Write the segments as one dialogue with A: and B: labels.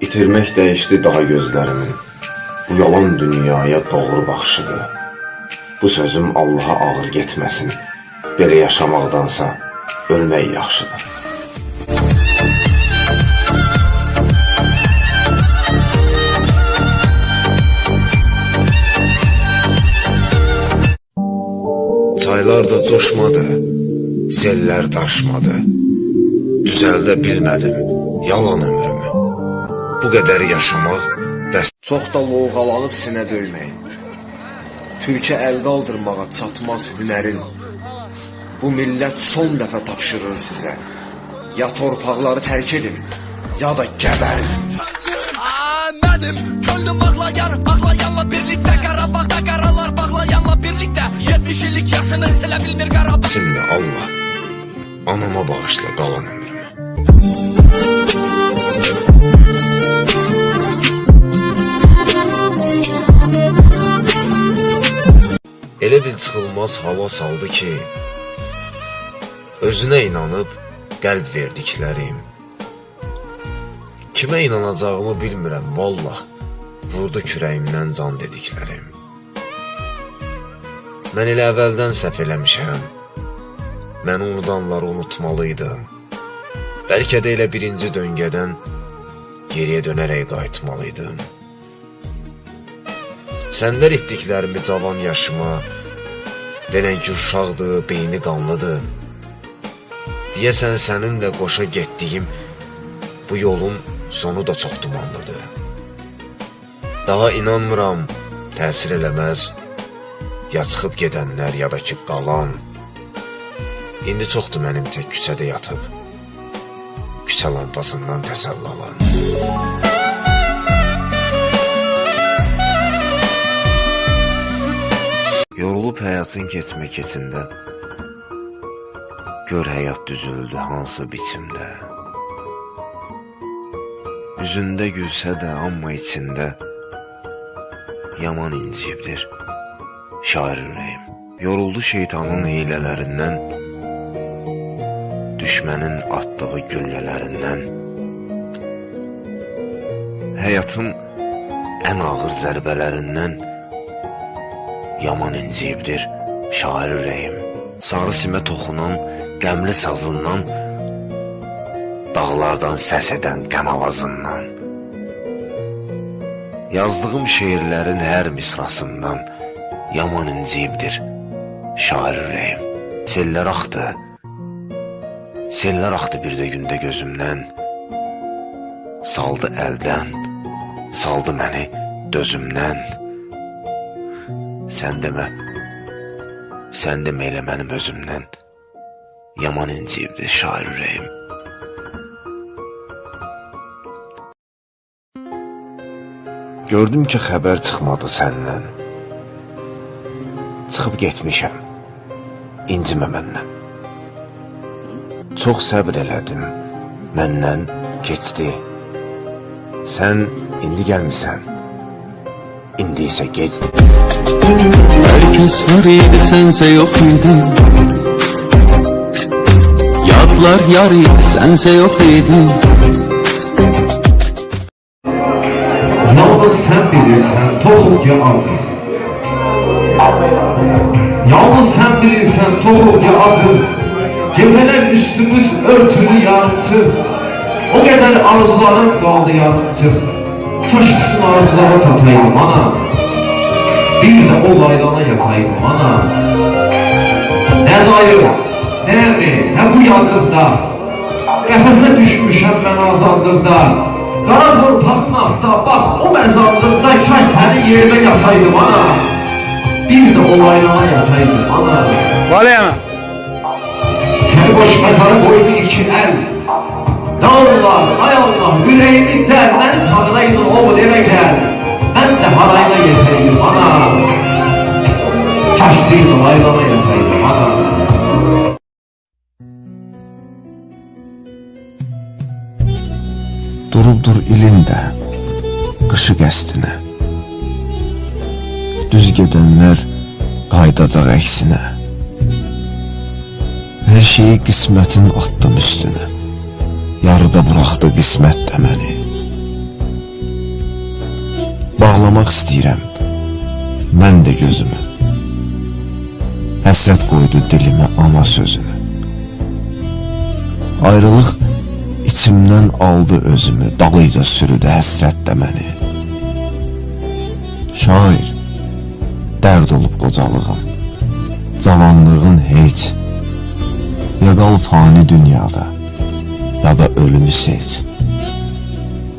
A: İtirmək dəyişdi daha gözlərimin. Bu yalan dünyaya doğru baxışıdır. Bu sözüm Allaha ağır getməsin. Belə yaşamaqdansa ölmək yaxşıdır. Çaylar da coşmadı, sellər daşmadı. Düzəldə bilmədim yalan ömrümü. Bu qədər yaşamaq bəs çox da lovğalanıb sinə döyməyin. Türkə əl qaldırmağa çatmaz hünərin. Bu millət son dəfə tapşırır sizə. Ya torpaqları tərk edin, ya da gəbərin.
B: Benim könlüm ağlayan, ağlayanla birlikte Karabağ'da karalar bağlayanla birlikte 70 illik yaşını sile bilmir Karabağ
A: Şimdi Allah, anama bağışla qalan ömrümü. Elə bir çıxılmaz hava saldı ki, özünə inanıb qəlb verdiklərim. Kimə inanacağımı bilmirəm, vallah. Vurdu kürəyimdən can dediklərim. Mən elə əvvəldən səhv eləmişəm. Məni unudanları unutmalıydım. Bəlkə də elə birinci döngədən geriyə dönərək qayıtmalıydım. Səndən etdiklərimi cavan yaşıma denən ki uşaqdır, beyni qanlıdır. Deyəsən səninlə qoşa getdiyim bu yolun sonu da çox dumanlıdır. Daha inanmıram, təsir eləməz ya çıxıb gedənlər ya da ki qalan. İndi çoxdur mənim tək küçədə yatıb. Küçə lampasından təsəlli alan. Yorulub həyatın keçmə keçində Gör həyat düzüldü hansı biçimdə. Üzündə gülsə də amma içində Yaman incibdir şair ürəyim. Yoruldu şeytanın hiylələrindən Düşmənin atdığı güllələrindən Həyatın ən ağır zərbələrindən Yaman inciyibdir şair ürəyim. Sarı simə toxunan qəmli sazından, dağlardan səs edən qəm avazından. Yazdığım şeirlərin hər misrasından yaman inciyibdir şair ürəyim. Sellər axdı, sellər axdı bir də gündə gözümdən. Saldı əldən, saldı məni dözümdən. Sən demə, sən demə elə mənim özümdən. Yaman inciyibdir şair ürəyim. Gördüm ki xəbər çıxmadı səndən. Çıxıb getmişəm. İncimə məndən. Çox səbr elədim. Məndən keçdi Sən indi gəlmisən İndi isə gecdir
C: Herkes var idi sense yok idi Yadlar yar idi sense yok idi
D: Yalnız sen bilirsen tohum ya azı. Yalnız sen bilirsen tohum ya azı. Geceler üstümüz örtülü yansın. O qədər arzularım qaldı yalnızcıq. Köşksün arzulara çataydım ana. Bir də o laylana yataydım ana. Nə zayır, nə əmri, nə bu yadlıqda. Qəfəsə düşmüşəm mən azadlıqda. Qara torpağın altda, bax o məzarlıqda kaş sənin yerimə yataydım ana. Bir də o laylana yataydım ana.
E: Valəyəmə.
D: Səni boş məzara qoydu iki əl. Dağlar, ay Allah, yüreğimi derden sarılaydın o bu dere gel. Ben de harayla yeteydim ana. De laylana yataydım ana.
A: Durubdur ilində qışı qəsdinə Düz gedənlər qaydacaq əksinə Hər şeyi qismətin atdım üstünə Yarıda buraxdı qismət də məni Bağlamaq istəyirəm mən də gözümü. Həsrət qoydu dilimə ana sözünü. Ayrılıq içimdən aldı özümü, dalıyca sürüdü həsrətdə məni. Şair, dərd olub qocalığım, cavanlığın heç. Ya qal fani dünyada, ya da ölümü seç.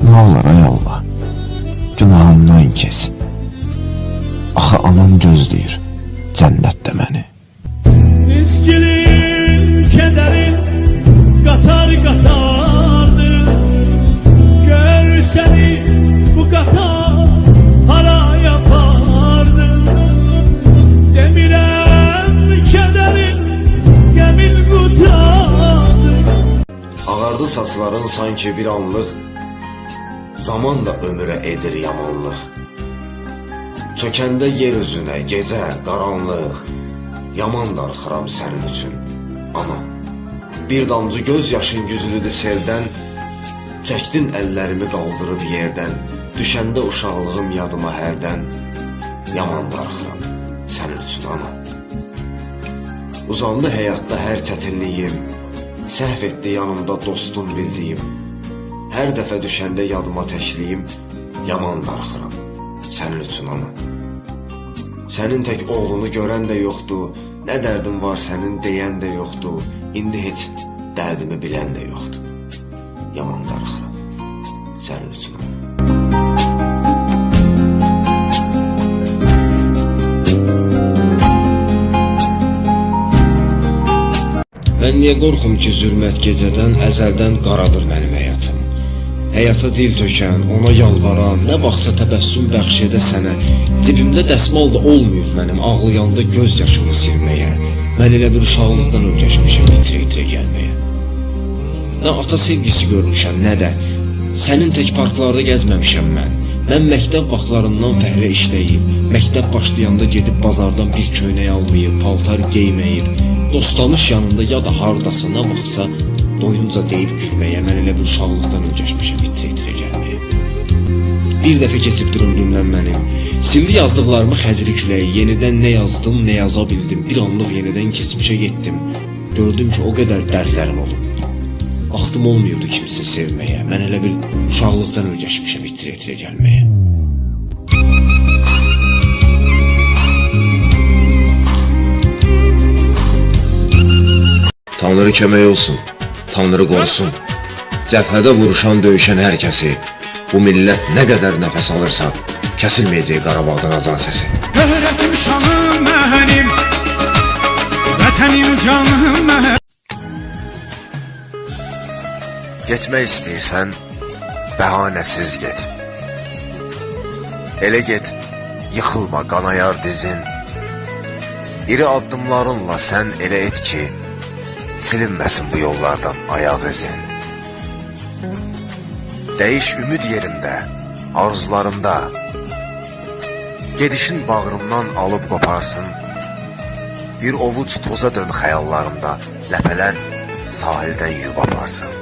A: Nə olar ay Allah, günahımdan keç. Axı anam gözləyir cənnətdə məni. Saçların sanki bir anlıq Zaman da ömrə edir yamanlıq. Çökəndə yer üzünə gecə, qaranlıq Yaman darxıram sənin üçün, ana Bir damcı göz yaşın güclüdür seldən Çəkdin əllərimi qaldırıb yerdən Düşəndə uşaqlığım yadıma hərdən Yaman darxıram sənin üçün, ana Uzandı həyatda hər çətinliyim Səhv etdi yanımda dostum bildiyim Hər dəfə düşəndə yadıma təkliyim Yaman darxıram Sənin üçün ana. Sənin tək oğlunu görən də yoxdur Nə dərdin var sənin deyən də yoxdur İndi heç dərdimi bilən də yoxdur niyə qorxum ki, zülmət gecədən əzəldən qaradır mənim həyatım. Həyata dil tökən, ona yalvaran, nə vaxtsa təbəssüm bəxş edə sənə. Cibimdə dəsmal da olmuyub mənim ağlayanda göz yaşımı silməyə. Mən elə bir uşaqlıqdan öyrəşmişəm itirə-itirə gəlməyə. Nə ata sevgisi görmüşəm, nə də sənin tək parklarda gəzməmişəm mən. Mən məktəb vaxtlarından fəhlə işləyib, məktəb başlayanda gedib bazardan bir köynək almayıb, paltar geyməyib, dostanış yanında ya da hardasa nə vaxtsa doyunca deyib gülməyə mən elə bir uşaqlıqdan öyrəşmişəm itirə-itirə gəlməyə. Bir dəfə keçibdir ömrümdən mənim. Sivri yazdıqlarımı xəzri küləyi, yenidən nə yazdım, nə yaza bildim. Bir anlıq yenidən keçmişə getdim. Gördüm ki, o qədər dərdlərim olub. Vaxtım olmuyordu kimsə sevməyə. Mən elə bil uşaqlıqdan öyrəşmişəm itirə-itirə gəlməyə. Tanrı kömək olsun. Tanrı qorusun. Cəbhədə vuruşan, döyüşən hər kəsi bu millət nə qədər nəfəs alırsa, kəsilməyəcək Qarabağdan azan səsi.
E: Öğretim şanım benim Vatanım canım benim
A: Getmək istəyirsən, bəhanəsiz get. Elə get, yıxılma, qanayar dizin. İri addımlarınla sən elə et ki, silinməsin bu yollardan ayaq izin. Dəyiş ümid yerində, arzularımda. Gedişin bağrımdan alıb qoparsın. Bir ovuc toza dön xəyallarımda, ləpələr sahildən yub aparsın.